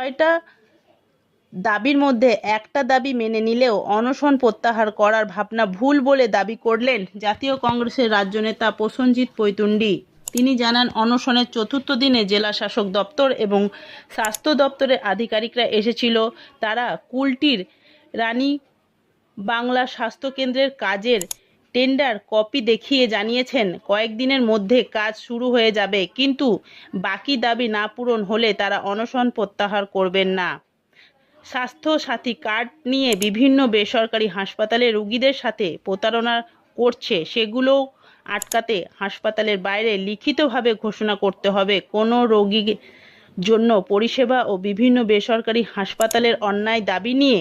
ছয়টা দাবির মধ্যে একটা দাবি মেনে নিলেও অনশন প্রত্যাহার করার ভাবনা ভুল বলে দাবি করলেন জাতীয় কংগ্রেসের রাজ্য নেতা প্রসেনজিৎ পৈতুন্ডি তিনি জানান, অনশনের চতুর্থ দিনে জেলা শাসক দপ্তর এবং স্বাস্থ্য দপ্তরের আধিকারিকরা এসেছিল। তারা কুলটির রানী বাংলা স্বাস্থ্যকেন্দ্রের কাজের টেন্ডার কপি দেখিয়ে জানিয়েছেন, কয়েকদিনের মধ্যে কাজ শুরু হয়ে যাবে, কিন্তু বাকি দাবি না পূরণ হলে তারা অনশন প্রত্যাহার করবেন না। স্বাস্থ্য সাথী কার্ড নিয়ে বিভিন্ন বেসরকারি হাসপাতালে রোগীদের সাথে প্রতারণা করছে, সেগুলো আটকাতে হাসপাতালের বাইরে লিখিতভাবে ঘোষণা করতে হবে। কোনো রোগী জন্য পরিষেবা ও বিভিন্ন বেসরকারি হাসপাতালের অন্যায় দাবি নিয়ে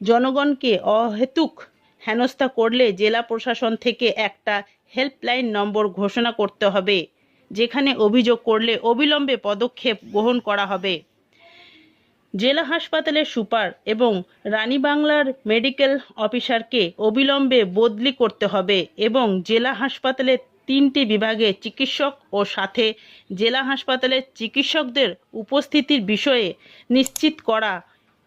জনগণকে অহেতুক হেনস্থা করলে জেলা প্রশাসন থেকে একটা হেল্পলাইন নম্বর ঘোষণা করতে হবে, যেখানে অভিযোগ করলে অবিলম্বে পদক্ষেপ গ্রহণ করা হবে। জেলা হাসপাতালের সুপার এবং রানীবাংলার মেডিকেল অফিসারকে অবিলম্বে বদলি করতে হবে এবং জেলা হাসপাতালের তিনটি বিভাগে চিকিৎসক ও সাথে জেলা হাসপাতালের চিকিৎসকদের উপস্থিতির বিষয়ে নিশ্চিত করা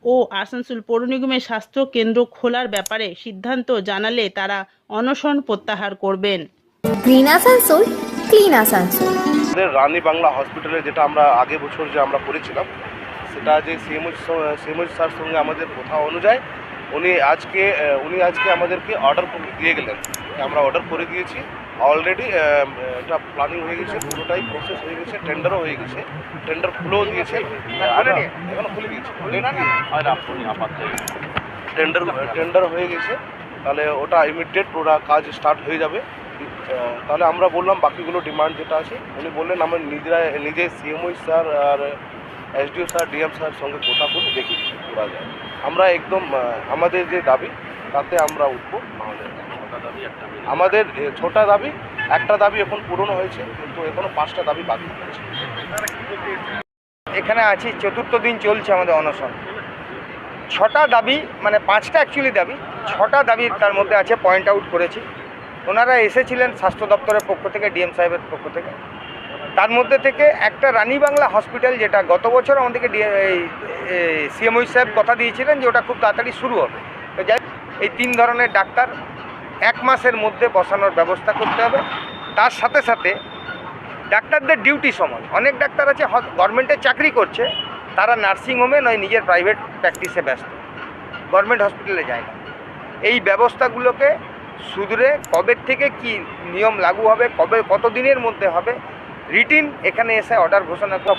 ও আসানসোল পৌর নিগমের স্বাস্থ্য কেন্দ্র খোলার ব্যাপারে সিদ্ধান্ত জানালে তারা অনশন প্রত্যাহার করবেন। Green Asansol clean Asansol. আমাদের রানী বাংলা হসপিটালে যেটা আমরা আগে বছর যে আমরা করেছিলাম সেটা যে সিএমএইচ সিএমএইচ স্যার সঙ্গে আমাদের কথা অনুযায়ী উনি আজকে উনি আজকে আমাদেরকে অর্ডার করে দিয়ে গেলেন। আমরা অর্ডার করে দিয়েছি অলরেডি এটা প্ল্যানিং হয়ে গেছে পুরোটাই প্রসেস হয়ে গেছে টেন্ডারও হয়ে গেছে টেন্ডার খুলেও দিয়েছে এখনও খুলে দিয়েছে। টেন্ডার টেন্ডার হয়ে গেছে তাহলে ওটা ইমিডিয়েট ওরা কাজ স্টার্ট হয়ে যাবে। তাহলে আমরা বললাম বাকিগুলো ডিমান্ড যেটা আছে উনি বললেন আমরা নিজেরা নিজে সিএমওই স্যার আর এসডিও স্যার ডিএম স্যার সঙ্গে কথা বলে দেখি করা যায়। আমরা একদম আমাদের যে দাবি তাতে আমরা উঠবো আমাদের। আমাদের ছোটা দাবি একটা দাবি এখন পূরণ হয়েছে কিন্তু এখনও পাঁচটা দাবি বাকি আছে এখানে আছি চতুর্থ দিন চলছে আমাদের অনশন। ছটা দাবি মানে পাঁচটা অ্যাকচুয়ালি দাবি ছটা দাবি তার মধ্যে আছে পয়েন্ট আউট করেছি। ওনারা এসেছিলেন স্বাস্থ্য দপ্তরের পক্ষ থেকে ডিএম সাহেবের পক্ষ থেকে। তার মধ্যে থেকে একটা রানী বাংলা হসপিটাল যেটা গত বছর আমাদেরকে ডি সিএমওই সাহেব কথা দিয়েছিলেন যে ওটা খুব তাড়াতাড়ি শুরু হবে। তো যাই হোক, এই তিন ধরনের ডাক্তার মাসের মধ্যে বসানোর ব্যবস্থা করতে হবে। তার সাথে সাথে ডাক্তারদের ডিউটি সময় অনেক ডাক্তার আছে গভর্নমেন্টে চাকরি করছে, তারা নার্সিংহোমে নয় নিজের প্রাইভেট প্র্যাকটিসে ব্যস্ত। গভর্নমেন্ট হসপিটালে যায় না। এই ব্যবস্থাগুলোকে সুদূরে কবে থেকে কি নিয়ম লাগু হবে, কবে কত দিনের মধ্যে হবে, রিটিন এখানে এসে অর্ডার ঘোষণা করা